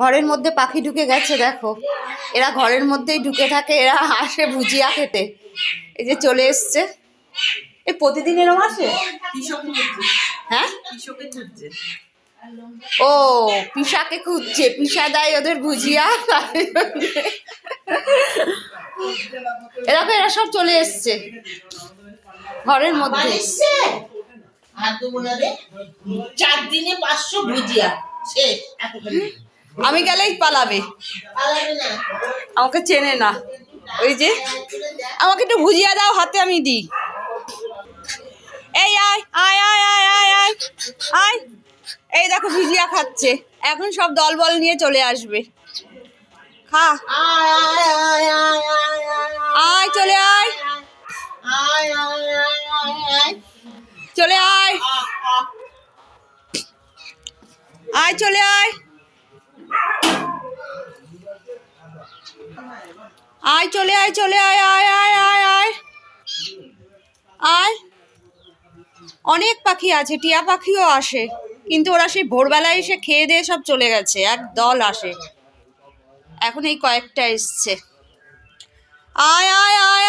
ঘরের মধ্যে পাখি ঢুকে গেছে, দেখো। এরা ঘরের মধ্যেই ঢুকে থাকে, এরা আসে ভুজিয়া খেতে। এই যে চলে এসছে। এই প্রতিদিন এরম আসে হ্যাঁ? ও পিসাকে খুঁজছে। পিসা দেয় ওদের ভুজিয়া এরকম এরা সব চলে এসছে। ঘরের মধ্যে। চার দিনে পাঁচশো ভুজিয়া। শেষ। আমি গেলেই পালাবে। আমাকে চেনে না। ওই যে, আমাকে একটু ভুজিয়া দাও, হাতে আমি দিই। এই আয় আয় আয় আয় আয় আয় আয়। এই দেখো, ভুজিয়া খাচ্ছে। এখন সব দলবল নিয়ে চলে আসবে। খা। আয়, চলে আয়। চলে আয়। আয়, চলে আয়। আয়, চলে আয় চলে আয় আয় আয় আয় আয়। আয়। অনেক পাখি আছে, টিয়া পাখিও আসে, কিন্তু ওরা সেই ভোরবেলায় এসে খেয়ে দিয়ে সব চলে গেছে, এক দল আসে। এখন এই কয়েকটা এসছে। আয় আয় আয়